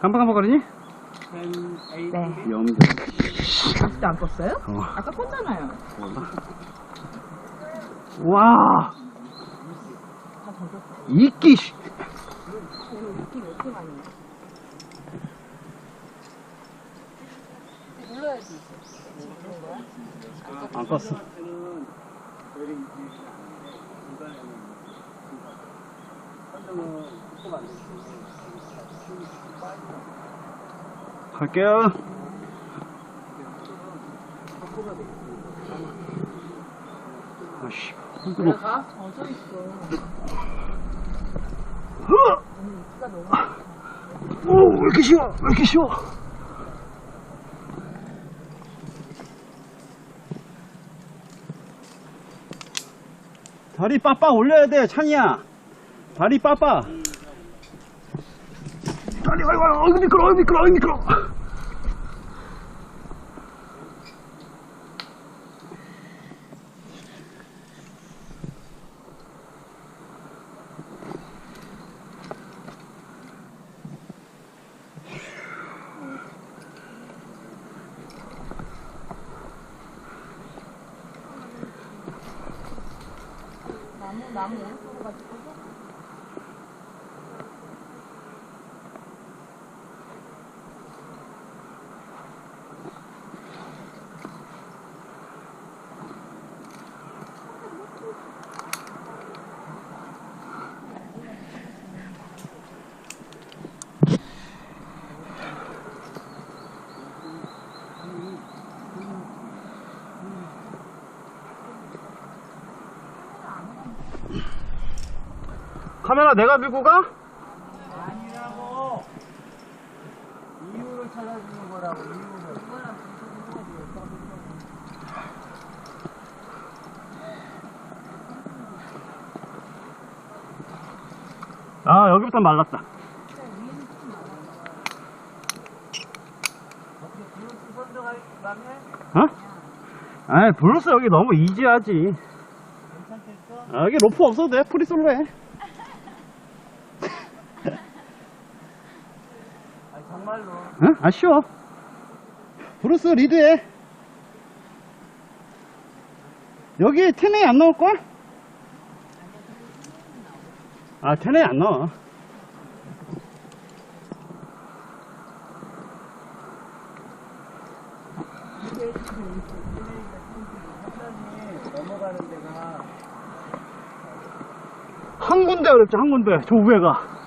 깜빡깜빡거리니? 네. 염려. 아직도 안 껐어요? 어. 아까 껐잖아요. 와! 이끼, 씨. 왜 이렇게 많이 눌러야지. 안 껐어. 갈게요. 아씨, 힘들어. 젖어 있어. 으아! 오늘 이끼가 너무 오, 왜 이렇게 쉬워? 왜 이렇게 쉬워? 다리 빠빠 올려야 돼, 찬이야. 다리 빠빠. 다리, 아이고, 아이고, 아이고, 미끄러, 아이고, 미끄러, 아이고, 미끄러. 나무 나무 오른쪽으로 가 카메라 내가 들고 가? 아니라고 이유를 찾아주는 거라고 이유를 아, 여기부터 말랐다. 어? 아이, 블루스 여기 너무 이지하지. 괜찮겠어? 아, 여기 로프 없어도 돼. 프리솔로 해. 아 정말로 응? 아, 쉬워. 브루스 리드해. 여기 테네이 안 나올걸? 아, 테네이 안 데가 한 군데 어렵지, 한 군데. 저 위에가.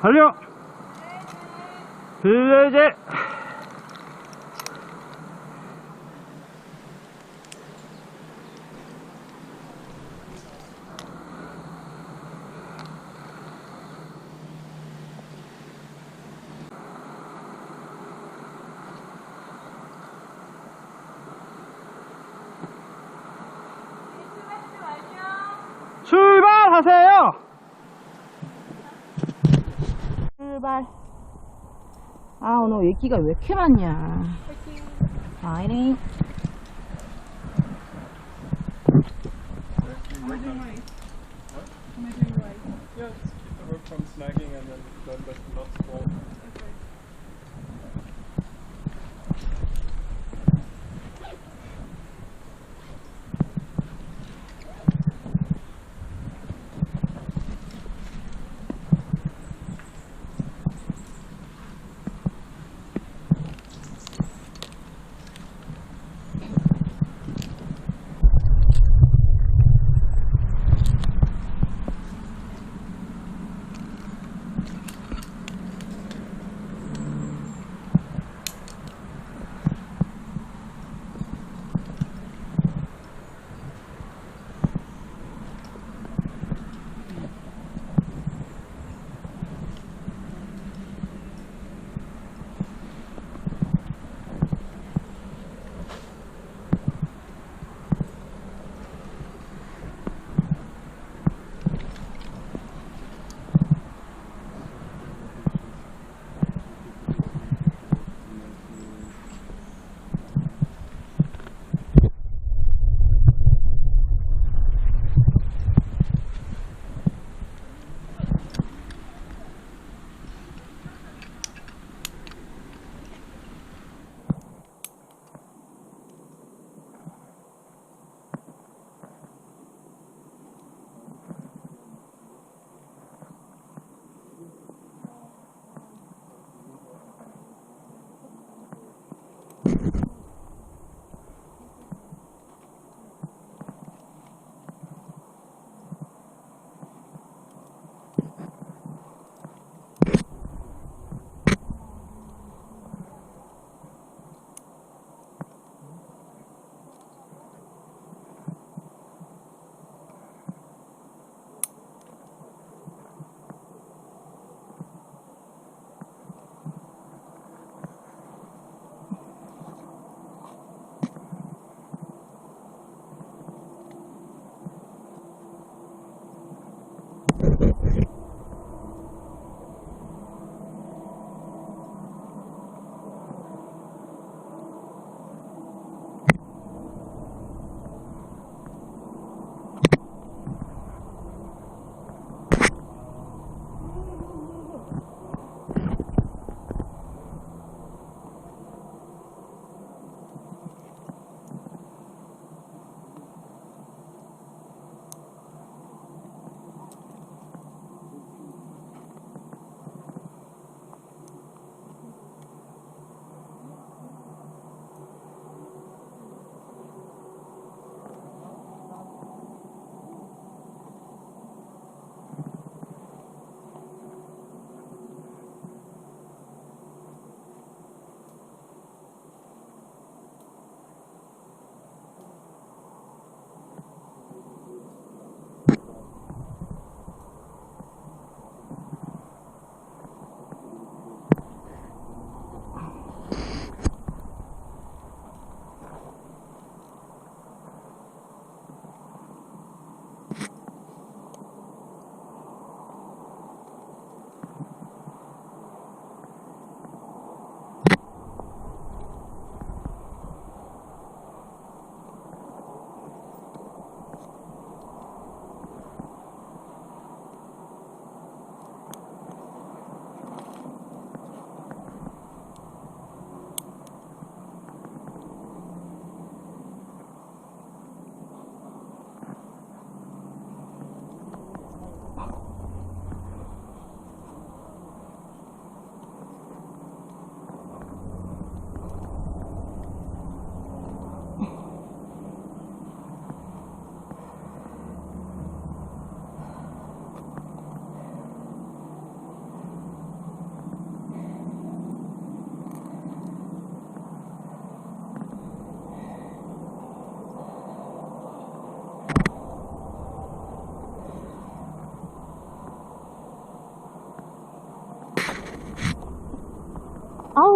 달려! 빌레제! 출발하세요! 출발. 아, 오늘 외기가 왜 이렇게 많냐. 파이팅. Yeah, just work from snagging and then learn that not small.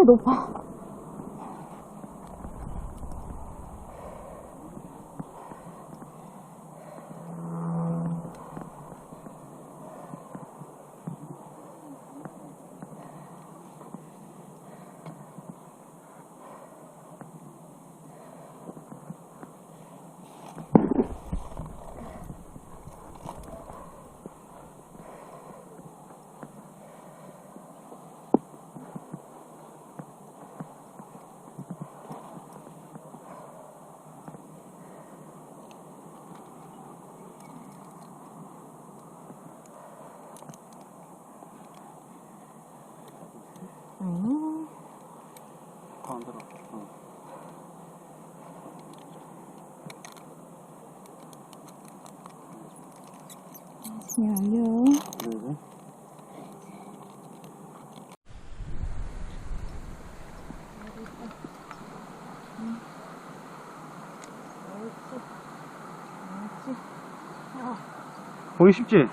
아우, 잠시만요. 그리고 보기 쉽지?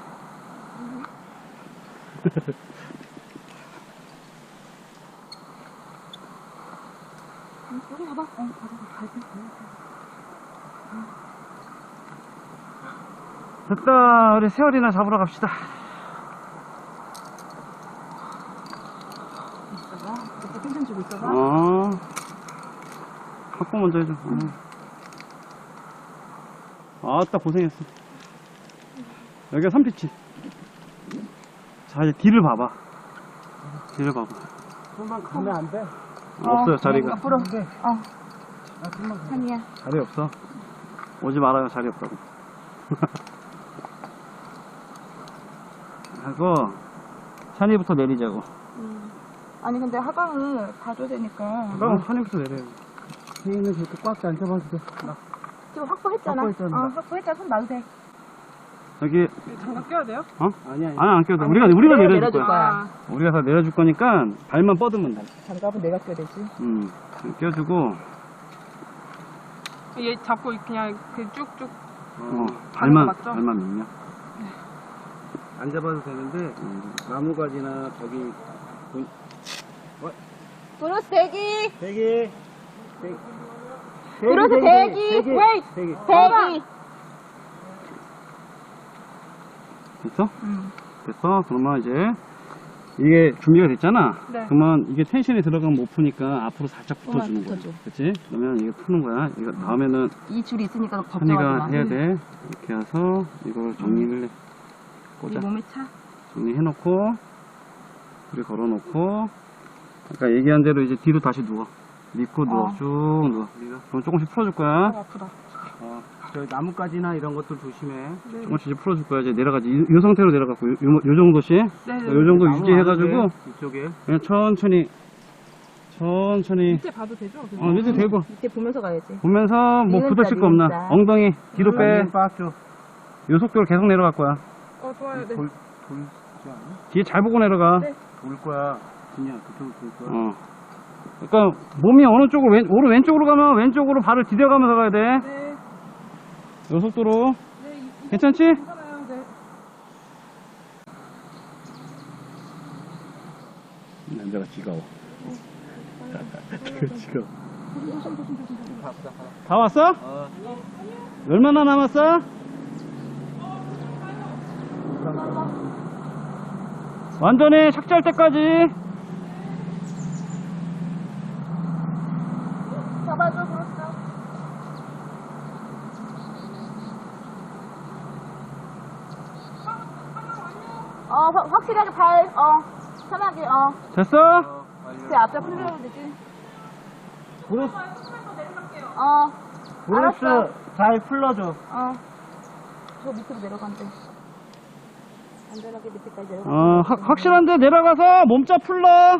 여기 봐봐. 어, 봐봐. 갈비. 됐다. 우리 세월이나 잡으러 갑시다. 있어봐. 이렇게 텐션 주고 있어봐. 어. 갖고 먼저 해줘. 어. 아따, 고생했어. 여기가 산피치. 자, 이제 뒤를 봐봐. 뒤를 봐봐. 좀만 가면 안 돼? 없어요, 자리가. 앞으로. 어, 아, 가. 찬이야. 자리 없어. 오지 말아요, 자리 없다고. 하고, 산이부터 내리자고. 아니, 근데 하강을 봐줘야 되니까. 그럼 산이부터 내려요. 혜인은 그렇게 꽉 앉아봐도 돼. 나. 지금 확보했잖아. 확보했잖아. 어, 확보했잖아. 손 놔도 돼. 여기, 장갑 껴야 돼요? 어? 아니, 아니. 아니, 안 껴도 돼. 우리가, 우리가 내려줄 내려줄 거야. 거야. 우리가 다 내려줄 거니까, 발만 뻗으면 돼. 장갑은 내가 껴야 되지. 음, 껴주고, 얘 잡고 그냥 그 쭉쭉 어, 발만? 발만 밀 려. 앉아봐도 되는데, 음. 나무가지나 저기, 브루스 대기! 대기. 대기. 브루스 대기! 웨이! 대기. 대기! 됐어? 응. 됐어? 그러면 이제, 이게 준비가 됐잖아? 네. 그러면 이게 텐션이 들어가면 못 푸니까 앞으로 살짝 붙어주는 거야. 그치? 그러면 이거 푸는 거야. 이거 다음에는 이 줄이 있으니까 걱정하지 한이가 마. 해야 돼. 이렇게 해서 이걸 정리를 해. 우리 꽂아. 몸에 차. 정리해놓고, 불에 걸어놓고, 아까 얘기한 대로 이제 뒤로 다시 누워. 믿고 누워. 어. 쭉 누워. 그럼 조금씩 풀어줄 거야. 아프다. 어, 저 나뭇가지나 이런 것들 조심해. 조금씩 이제 풀어줄 거야. 이제 내려가지. 이, 이 상태로 내려가고, 요, 요, 요 정도씩. 네, 네. 요 정도 유지해가지고, 많은데, 이쪽에. 그냥 천천히, 천천히, 밑에 봐도 되죠? 어, 밑에 대고, 밑에 보면서 가야지. 보면서 뭐 부딪힐 거 없나. 엉덩이 뒤로 빼. 완전 빡죠. 요 속도로 계속 내려갈 거야. 어, 좋아요. 네. 돌, 돌지 않아? 뒤에 잘 보고 내려가. 네. 돌 거야. 그냥 그쪽으로 돌 거야. 어. 그러니까 몸이 어느 쪽으로 왼, 오른 왼쪽으로 가면 왼쪽으로 발을 디뎌가면서 가야 돼. 네. 요 속도로. 네, 이, 이 괜찮지? 괜찮아요. 네. 남자가 지가워. 지가워. 다 왔어? 어. 얼마나 남았어? 완전히 착지할 때까지. 잡아줘. 어, 확- 확실하게 발, 어, 편하게, 어. 됐어? 그 앞에 풀려면 되지. 브루스, 어, 알았어. 잘 풀러줘. 어. 저 밑으로 내려간대. 어, 확, 확실한데 내려가서 몸자 풀러.